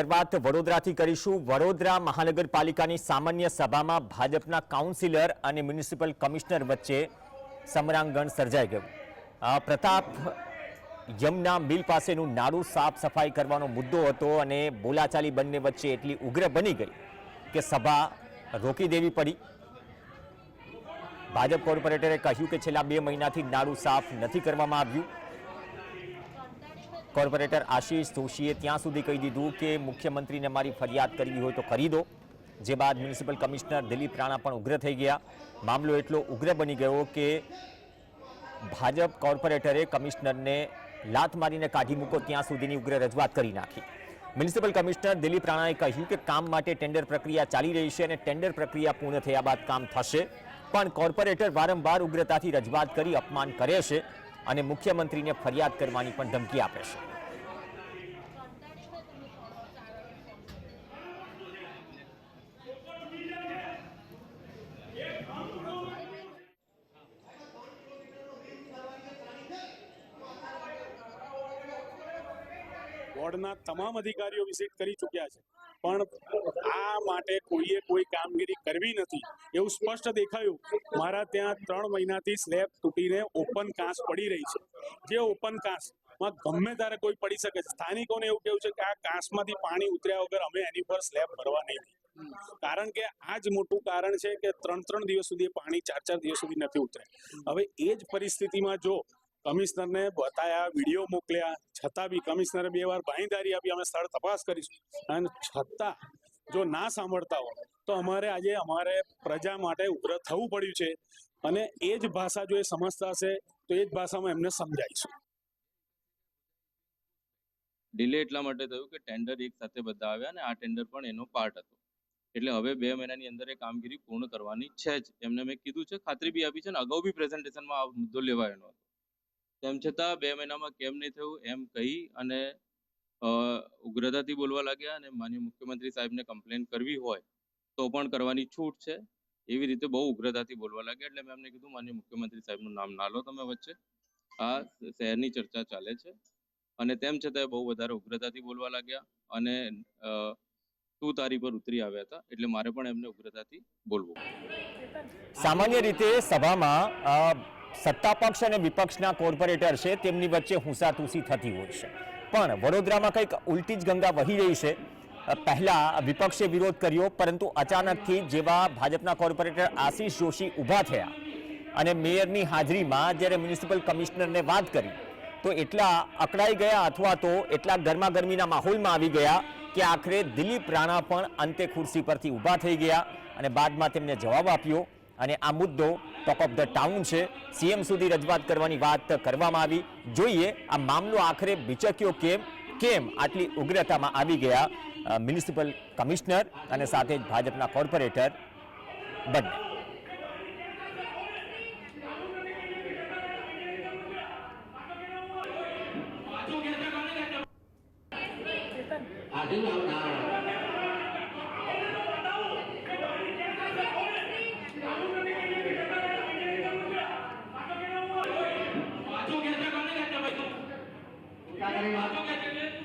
શરૂઆત વડોદરાથી કરીશું. વડોદરા મહાનગરપાલિકાની સામાન્ય સભામાં ભાજપના કાઉન્સિલર અને મ્યુનિસિપલ કમિશનર વચ્ચે સમરાંગણ સર્જાઈ ગયું. પ્રતાપ યમના મિલ પાસેનું નાડું સાફ સફાઈ કરવાનો મુદ્દો હતો અને બોલાચાલી બંને વચ્ચે એટલી ઉગ્ર બની ગઈ કે સભા રોકી દેવી પડી. ભાજપ કોર્પોરેટરે કહ્યું કે છેલ્લા બે મહિનાથી નાડું સાફ નથી કરવામાં આવ્યું. કોર્પોરેટર આશીષ જોશીએ ત્યાં સુધી કહી દીધું કે મુખ્યમંત્રીને મારી ફરિયાદ કરવી હોય તો કરી દો જે બાદ મ્યુનિસિપલ કમિશનર દિલીપ રાણા પણ ઉગ્ર થઈ ગયા. મામલો એટલો ઉગ્ર બની ગયો કે ભાજપ કોર્પોરેટરે કમિશનરને લાત મારીને કાઢી મૂકો ત્યાં સુધીની ઉગ્ર રજૂઆત કરી નાખી. મ્યુનિસિપલ કમિશનર દિલીપ રાણાએ કહ્યું કે કામ માટે ટેન્ડર પ્રક્રિયા ચાલી રહી છે અને ટેન્ડર પ્રક્રિયા પૂર્ણ થયા બાદ કામ થશે. પણ કોર્પોરેટર વારંવાર ઉગ્રતાથી રજૂઆત કરી અપમાન કરે છે. અને મુખ્યમંત્રીને ફરિયાદ કરવાની પણ ધમકી આપે છે. બોર્ડના તમામ અધિકારીઓ વિઝિટ કરી ચૂક્યા છે. પણ આ માટે કોઈએ કોઈ કામગીરી કરવી નથી. એવું સ્પષ્ટ દેખાયું. મારા ત્યાં ત્રણ મહિનાથી સ્લેબ તૂટીને ઓપન કાંસ પડી રહી છે. જે ઓપન કાંસમાં ગમે ત્યારે કોઈ પડી શકે છે. સ્થાનિકોને એવું કેવું છે કે આ કાંસમાંથી પાણી ઉતર્યા વગર અમે એની પર સ્લેબ ભરવા નહીં કારણ કે આ જ મોટું કારણ છે કે ત્રણ ત્રણ દિવસ સુધી પાણી ચાર ચાર દિવસ સુધી નથી ઉતરે. હવે એ જ પરિસ્થિતિમાં જો કમિશનરને બતાયા, વીડિયો મોકલ્યા. છતાં બી કમિશનરે બે વાર બાંયધારી આપી. અમે સ્થળ તપાસ કરીશું. અને છતાં જો ના સાંભળતા હોય, તો અમારે આજે અમારે પ્રજા માટે ઉગ્ર થવું પડ્યું છે. અને એ જ ભાષા જો એ સમજતા હશે તો એ જ ભાષામાં એમને સમજાવીશું. ડિલે એટલા માટે થયું કે ટેન્ડર એક સાથે બધા આવ્યા અને આ ટેન્ડર પણ એનો પાર્ટ હતો. એટલે હવે બે મહિનાની અંદર એ કામગીરી પૂર્ણ કરવાની છે જ. એમને મેં કીધું છે, ખાતરી બી આપી છે અને અગાઉ બી પ્રેઝન્ટેશનમાં આ મુદ્દો લેવાયેલો હતો. તેમ છતાં બે મહિનામાં કેમ નહીં થયું એમ કહી અને ઉગ્રતાથી બોલવા લાગ્યા અને માન્ય મુખ્યમંત્રી સાહેબને કમ્પ્લેન કરવી હોય તો પણ કરવાની છૂટ છે. એવી રીતે બહુ ઉગ્રતાથી બોલવા લાગ્યા એટલે મેં એમને કીધું, માન્ય મુખ્યમંત્રી સાહેબનું નામ ના લો તમે વચ્ચે. આ શહેરની ચર્ચા ચાલે છે. અને તેમ છતાં બહુ વધારે ઉગ્રતાથી બોલવા લાગ્યા અને તું તારી પર ઉતરી આવ્યા હતા એટલે મારે પણ એમને ઉગ્રતાથી બોલવું. સામાન્ય રીતે સભામાં સત્તા પક્ષ અને વિપક્ષના કોર્પોરેટર છે, તેમની વચ્ચે હુંસાતુસી થતી હોય છે. પણ વડોદરામાં કંઈક ઉલટી જ ગંગા વહી રહી છે. પહેલાં વિપક્ષે વિરોધ કર્યો, પરંતુ અચાનકથી જેવા ભાજપના કોર્પોરેટર આશીષ જોશી ઊભા થયા. અને મેયરની હાજરીમાં જ્યારે મ્યુનિસિપલ કમિશનરને વાત કરી, તો એટલા અકળાઈ ગયા અથવા તો એટલા ગરમા ગરમીના માહોલમાં આવી ગયા કે આખરે દિલીપ રાણા પણ અંતે ખુરશી પરથી ઊભા થઈ ગયા અને બાદમાં તેમને જવાબ આપ્યો. અને આ મુદ્દો ટોપ ઓફ ધ ટાઉન છે. સીએમ સુધી રજૂઆત કરવાની વાત કરવામાં આવી. જોઈએ આ મામલો આખરે બિચક્યો કેમ? કેમ આટલી ઉગ્રતામાં આવી ગયા? મ્યુનિસિપલ કમિશનર અને સાથે જ ભાજપના કોર્પોરેટર બંને. क्या करेगा